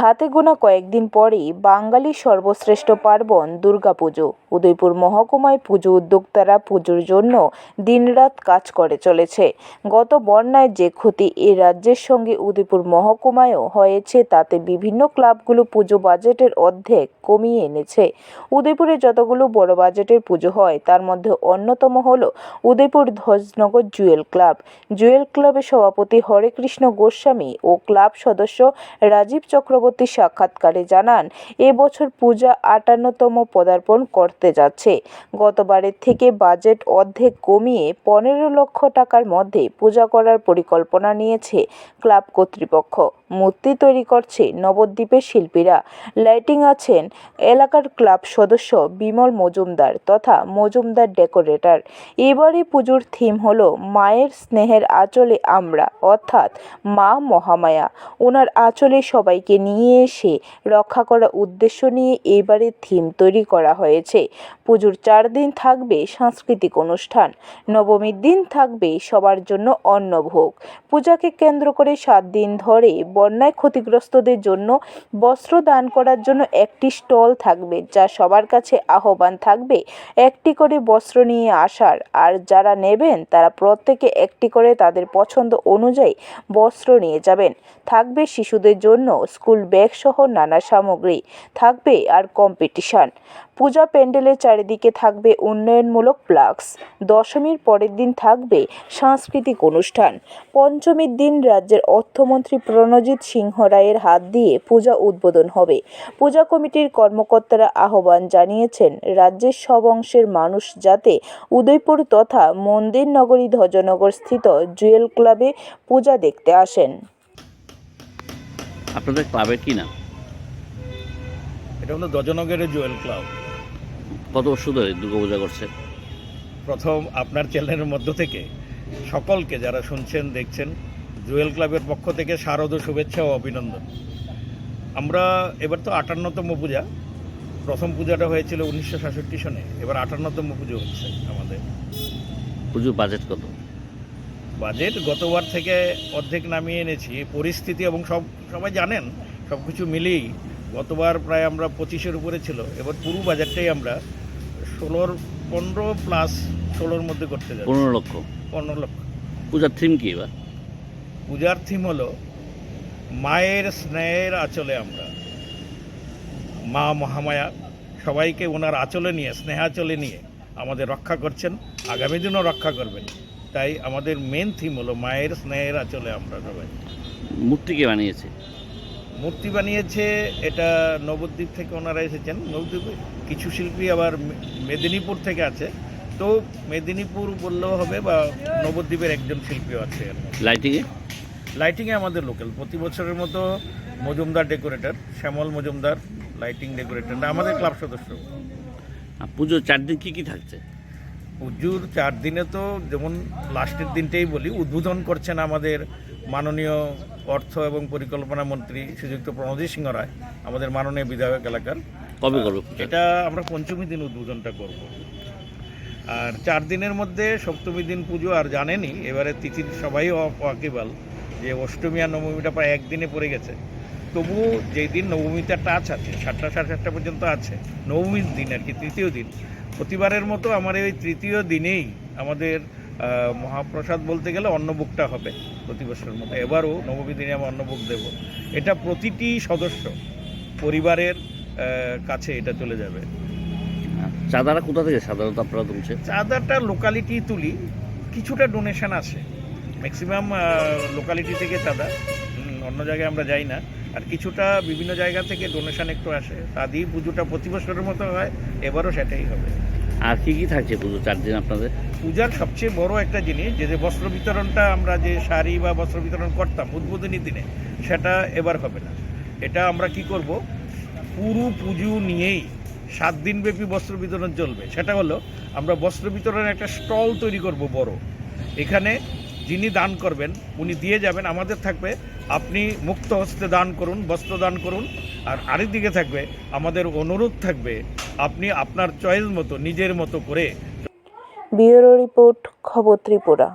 হাতে গোনা কয়েকদিন পরেই বাঙালির সর্বশ্রেষ্ঠ পার্বণ দুর্গাপুজো। উদয়পুর মহকুমায় পুজো উদ্যোক্তারা পুজোর জন্য দিনরাত কাজ করে চলেছে। গত বন্যায় যে ক্ষতি এ রাজ্যের সঙ্গে উদয়পুর মহকুমায়ও হয়েছে, তাতে বিভিন্ন ক্লাবগুলো পুজো বাজেটের অর্ধেক কমিয়ে এনেছে। উদয়পুরে যতগুলো বড় বাজেটের পুজো হয়, তার মধ্যে অন্যতম হল উদয়পুর ধ্বজনগর জুয়েল ক্লাব। জুয়েল ক্লাবের সভাপতি হরেকৃষ্ণ গোস্বামী ও ক্লাব সদস্য রাজীব চক্রবর্তী সাক্ষাৎকারে জানান, এবছর পূজা আটান্নতম পদার্পণ করতে যাচ্ছে। গতবারের থেকে বাজেট অর্ধেক কমিয়ে পনেরো লক্ষ টাকার মধ্যে পূজা করার পরিকল্পনা নিয়েছে ক্লাব কর্তৃপক্ষ। মূর্তি তৈরি করছে নবদ্বীপের শিল্পীরা। লাইটিং আছেন এলাকার ক্লাব সদস্য বিমল মজুমদার তথা মজুমদার ডেকোরেটর। এবারে পুজোর থিম হলো মায়ের স্নেহের আঁচলে আমরা, অর্থাৎ মা মহামায়া। ওনার আঁচলে সবাইকে নিয়ে এসে রক্ষা করার উদ্দেশ্য নিয়ে এবারে থিম তৈরি করা হয়েছে। পুজোর চার দিন থাকবে সাংস্কৃতিক অনুষ্ঠান। নবমীর দিন থাকবে সবার জন্য অন্নভোগ। পূজাকে কেন্দ্র করে সাত দিন ধরে বন্যায় ক্ষতিগ্রস্তদের জন্য বস্ত্র দান করার জন্য একটি স্টল থাকবে, যা সবার কাছে আহ্বান থাকবে, একটি করে বস্ত্র নিয়ে আসার। আর যারা নেবেন, তারা প্রত্যেকে একটি করে তাদের পছন্দ অনুযায়ী বস্ত্র নিয়ে যাবেন। থাকবে শিশুদের জন্য স্কুল ব্যাগ সহ নানা সামগ্রী। থাকবে আর কম্পিটিশন। পূজা প্যান্ডেলের চারিদিকে থাকবে উন্নয়নমূলক ফ্লাক্স। দশমীর পরের দিন থাকবে সাংস্কৃতিক অনুষ্ঠান। পঞ্চমীর দিন রাজ্যের অর্থমন্ত্রী প্রণজিৎ সিংহ রায়ের হাত দিয়ে পূজা উদ্বোধন হবে। পূজা কমিটির কর্মকর্তারা আহ্বান জানিয়েছেন রাজ্যের সব অংশের মানুষ যাতে উদয়পুর তথা মন্দির নগরী ধ্বজনগর স্থিত জুয়েল ক্লাবে পূজা দেখতে আসেন। আপনাদের ক্লাবের কি নাম? এটা হলো দজনগরের জুয়েল ক্লাব। কত বছর ধরে দুর্গাপূজা করছে? প্রথম আপনার চ্যানেলের মধ্য থেকে সকলকে যারা শুনছেন দেখছেন জুয়েল ক্লাবের পক্ষ থেকে শারদ শুভেচ্ছা ও অভিনন্দন। আমরা এবার তো আটান্নতম পূজা। প্রথম পূজাটা হয়েছিল উনিশশো সাতষট্টি সনে। এবার আটান্নতম পুজো হচ্ছে আমাদের। পুজোর বাজেট কত? বাজেট গতবার থেকে অর্ধেক নামিয়ে এনেছি। পরিস্থিতি এবং সব সবাই জানেন সব কিছু মিলিয়েই গতবার প্রায় আমরা পঁচিশের উপরে ছিল। এবার পুরো বাজারটাই আমরা ষোলোর পনেরো প্লাস ষোলোর মধ্যে করতে যাচ্ছি। পনেরো লক্ষ। পনেরো লক্ষ। পূজার থিম কি এবার? পূজার থিম হলো মায়ের স্নেহের আঁচলে আমরা। মা মহামায়া সবাইকে ওনার আঁচলে নিয়ে স্নেহাচলে নিয়ে আমাদের রক্ষা করছেন আগামী দিনও রক্ষা করবেন। তাই আমাদের মেন থিম হলো মায়ের স্নেহের আঁচলে আমরা সবাই। মূর্তি কে বানিয়েছে? মূর্তি বানিয়েছে এটা নবদ্বীপ থেকে ওনারা এসেছেন। নবদ্বীপে কিছু শিল্পী আবার মেদিনীপুর থেকে আছে। তো মেদিনীপুর বললেও হবে বা নবদ্বীপের একজন শিল্পীও আছে। লাইটিংয়ে লাইটিংয়ে আমাদের লোকাল প্রতি বছরের মতো Majumdar decorator Shyamal Majumdar lighting decorator আমাদের ক্লাব সদস্য। আর পুজোর চার দিন কি কি থাকছে? পুজোর চার দিনে তো যেমন লাস্টের দিনটাই বলি উদ্বোধন করছেন আমাদের মাননীয় অর্থ এবং পরিকল্পনা মন্ত্রী শ্রীযুক্ত প্রণজিৎ সিংহ রায় আমাদের মাননীয় বিধায়ক এলাকার। কবে করবে এটা আমরা পঞ্চমী দিন উদ্বোধনটা করব। আর চার দিনের মধ্যে সপ্তমী দিন পুজো আর জানেনি এবারে তিথির সবাই ওয়াকিবাল যে অষ্টমী আর নবমীটা প্রায় একদিনে পড়ে গেছে। তবুও যেই দিন নবমীতে টাচ আছে সাতটা সাড়ে সাতটা পর্যন্ত আছে নবমীর দিন আর কি তৃতীয় দিন। প্রতিবারের মতো আমার এই তৃতীয় দিনেই আমাদের মহাপ্রসাদ বলতে গেলে অন্নভোগটা হবে প্রতি বছরের মতো। এবারও নবমী দিনে আমি অন্নভোগ দেব। এটা প্রতিটি সদস্য পরিবারের কাছে এটা চলে যাবে। চাঁদারা কোথা থেকে? সাধারণত আপনারা তুলছে চাঁদাটা লোকালিটি তুলি। কিছুটা ডোনেশন আছে। ম্যাক্সিমাম লোকালিটি থেকে চাঁদা। অন্য জায়গায় আমরা যাই না। আর কিছুটা বিভিন্ন জায়গা থেকে ডোনেশন একটু আসে। তা দিয়ে পুজোটা প্রতি বছরের মতো হয় এবারও সেটাই হবে। আর কি কি থাকছে পুজো চার দিন আপনাদের? পূজার সবচেয়ে বড় একটা জিনিস যে যে বস্ত্র বিতরণটা আমরা যে শাড়ি বা বস্ত্র বিতরণ করতাম উদ্বোধনী দিনে সেটা এবার হবে না। এটা আমরা কি করব? পুরো পুজো নিয়েই সাত দিনব্যাপী বস্ত্র বিতরণ চলবে। সেটা হলো আমরা বস্ত্র বিতরণের একটা স্টল তৈরি করব বড়। এখানে যিনি দান করবেন উনি দিয়ে যাবেন আমাদের থাকবে আপনি মুক্ত হস্তে দান করুন, বস্ত্র দান করুন, আর আরেক দিকে থাকবে, আমাদের অনুরোধ থাকবে, আপনি আপনার চয়েস মতো, নিজের মতো করে ব্যুরো রিপোর্ট, খবর ত্রিপুরা।